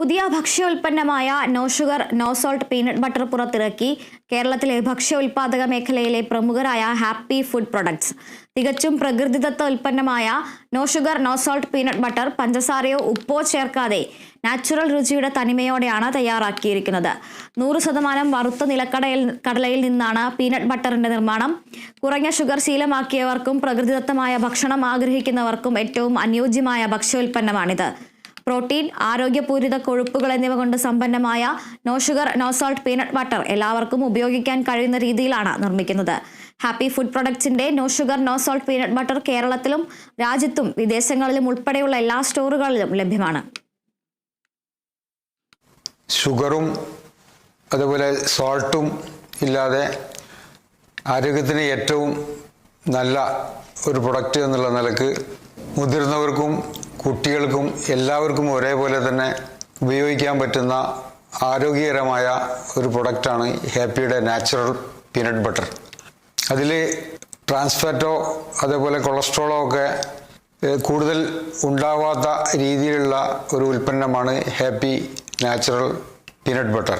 പുതിയ ഭക്ഷ്യോൽപ്പന്നമായ no sugar no salt peanut butter പുറത്തിറക്കി കേരളത്തിലെ ഭക്ഷ്യ ഉൽപാദക മേഖലയിലെ പ്രമുഖരായ ഹാപ്പി ഫുഡ് പ്രൊഡക്ട്സ്. തികച്ചും പ്രകൃതിദത്ത ഉൽപ്പന്നമായ no sugar no salt peanut butter പഞ്ചസാരയോ ഉപ്പോ ചേർക്കാതെ നാച്ചുറൽ രുചിയുടെ തനിമയോടെയാണ് തയ്യാറാക്കിയിരിക്കുന്നത്. നൂറ് ശതമാനം വറുത്ത നിലക്കടയിൽ കടലയിൽ നിന്നാണ് പീനട്ട് ബട്ടറിന്റെ നിർമ്മാണം. കുറഞ്ഞ ഷുഗർ ശീലമാക്കിയവർക്കും പ്രകൃതിദത്തമായ ഭക്ഷണം ആഗ്രഹിക്കുന്നവർക്കും ഏറ്റവും അനുയോജ്യമായ ഭക്ഷ്യോൽപ്പന്നമാണിത്. പ്രോട്ടീൻ ആരോഗ്യപൂരിത കൊഴുപ്പുകൾ എന്നിവ കൊണ്ട് സമ്പന്നമായ no sugar no salt peanut butter എല്ലാവർക്കും ഉപയോഗിക്കാൻ കഴിയുന്ന രീതിയിലാണ് നിർമ്മിക്കുന്നത്. Happy food പ്രൊഡക്ട്സിന്റെ no sugar no salt peanut butter കേരളത്തിലും രാജ്യത്തും വിദേശങ്ങളിലും ഉൾപ്പെടെയുള്ള എല്ലാ സ്റ്റോറുകളിലും ലഭ്യമാണ്. ഷുഗറും അതുപോലെ സോൾട്ടും ഇല്ലാതെ ആരോഗ്യത്തിന് ഏറ്റവും നല്ല ഒരു പ്രൊഡക്റ്റ് എന്നുള്ള നിലയ്ക്ക് മുതിർന്നവർക്കും കുട്ടികൾക്കും എല്ലാവർക്കും ഒരേപോലെ തന്നെ ഉപയോഗിക്കാൻ പറ്റുന്ന ആരോഗ്യകരമായ ഒരു പ്രൊഡക്റ്റാണ് ഹാപ്പിയുടെ നാച്ചുറൽ പീനട്ട് ബട്ടർ. അതിൽ ട്രാൻസ്ഫാറ്റോ അതേപോലെ കൊളസ്ട്രോളോ ഒക്കെ കൂടുതൽ ഉണ്ടാവാത്ത രീതിയിലുള്ള ഒരു ഉൽപ്പന്നമാണ് ഹാപ്പി നാച്ചുറൽ പീനട്ട് ബട്ടർ.